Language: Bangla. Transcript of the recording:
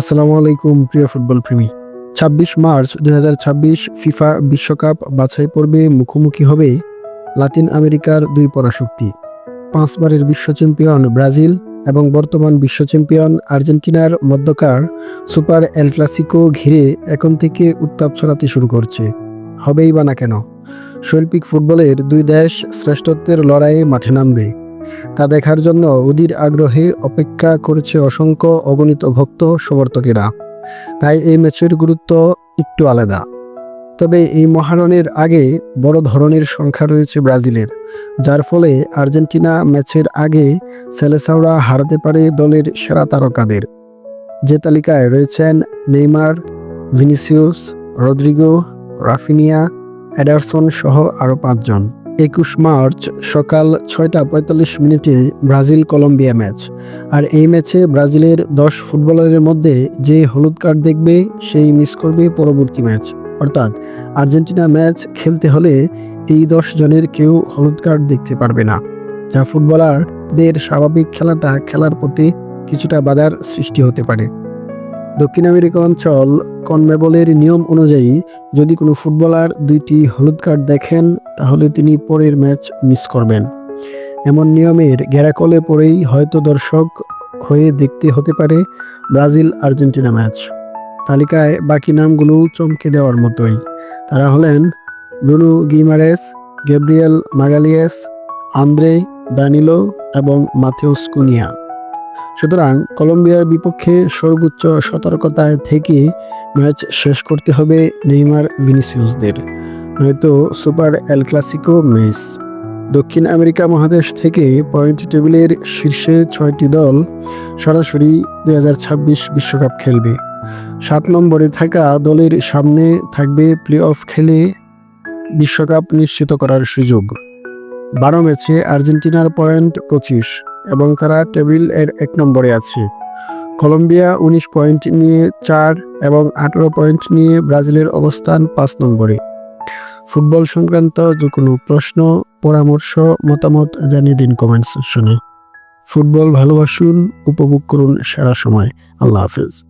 আসসালামু আলাইকুম, প্রিয় ফুটবল প্রেমী। ছাব্বিশ মার্চ দুই হাজার ছাব্বিশ ফিফা বিশ্বকাপ বাছাই পর্বে মুখোমুখি হবে লাতিন আমেরিকার দুই পরাশক্তি। পাঁচবারের বিশ্ব চ্যাম্পিয়ন ব্রাজিল এবং বর্তমান বিশ্ব চ্যাম্পিয়ন আর্জেন্টিনার মধ্যকার সুপার এল ক্লাসিকো ঘিরে এখন থেকে উত্তাপ ছড়াতে শুরু করছে। হবেই বা না কেন? শৈল্পিক ফুটবলের দুই দেশ শ্রেষ্ঠত্বের লড়াইয়ে মাঠে নামবে। তা দেখার জন্য অধীর আগ্রহে অপেক্ষা করছে অসংখ্য অগণিত ভক্ত সমর্থকেরা। তাই এই ম্যাচের গুরুত্ব একটু আলাদা। তবে এই মহারণের আগে বড় ধরনের সংখ্যা রয়েছে ব্রাজিলের, যার ফলে আর্জেন্টিনা ম্যাচের আগে সেলেসাওরা হারাতে পারে দলের সেরা তারকাদের। যে তালিকায় রয়েছেন Neymar Vinicius Rodrygo, Raphinha Ederson সহ আরও পাঁচজন। একুশ মার্চ সকাল ছয়টা পঁয়তাল্লিশ মিনিটে ব্রাজিল কলম্বিয়া ম্যাচ। আর এই ম্যাচে ব্রাজিলের দশ ফুটবলারের মধ্যে যে হলুদ কার্ড দেখবে, সেই মিস করবে পরবর্তী ম্যাচ। অর্থাৎ আর্জেন্টিনা ম্যাচ খেলতে হলে এই দশ জনের কেউ হলুদ কার্ড দেখতে পারবে না, যা ফুটবলারদের স্বাভাবিক খেলাটা খেলার প্রতি কিছুটা বাধার সৃষ্টি হতে পারে। দক্ষিণ আমেরিকা অঞ্চল কনমেবলের নিয়ম অনুযায়ী, যদি কোনো ফুটবলার দুইটি হলুদ কার্ড দেখেন, তাহলে তিনি পরের ম্যাচ মিস করবেন। এমন নিয়মের ঘেরাকলে পরেই হয়তো দর্শক হয়ে দেখতে হতে পারে ব্রাজিল আর্জেন্টিনা ম্যাচ। তালিকায় বাকি নামগুলো চমকে দেওয়ার মতোই। তারা হলেন Bruno Guimarães Gabriel Magalhães, André Danilo এবং মাথেউস কুনিয়া। সুতরাং কলম্বিয়ার বিপক্ষে সর্বোচ্চ সতর্কতায় থেকে ম্যাচ শেষ করতে হবে নেইমার ভিনিসিয়াসদের নয়তো সুপার এল ক্লাসিকো ম্যাচ দক্ষিণ আমেরিকা মহাদেশ থেকে পয়েন্ট টেবিলের শীর্ষে ছয়টি দল সরাসরি দুই বিশ্বকাপ খেলবে। সাত নম্বরে থাকা দলের সামনে থাকবে প্লে অফ খেলে বিশ্বকাপ নিশ্চিত করার সুযোগ। বারো ম্যাচে আর্জেন্টিনার পয়েন্ট পঁচিশ। এবং তারা টেবিলের এক নম্বরে আছে। কলম্বিয়া উনিশ পয়েন্ট নিয়ে চার এবং আঠেরো পয়েন্ট নিয়ে ব্রাজিলের অবস্থান পাঁচ নম্বরে। ফুটবল সংক্রান্ত যে কোনো প্রশ্ন, পরামর্শ, মতামত জানিয়ে দিন কমেন্ট সেকশনে। ফুটবল ভালোবাসুন, উপভোগ করুন সারা সময়। আল্লাহ হাফেজ।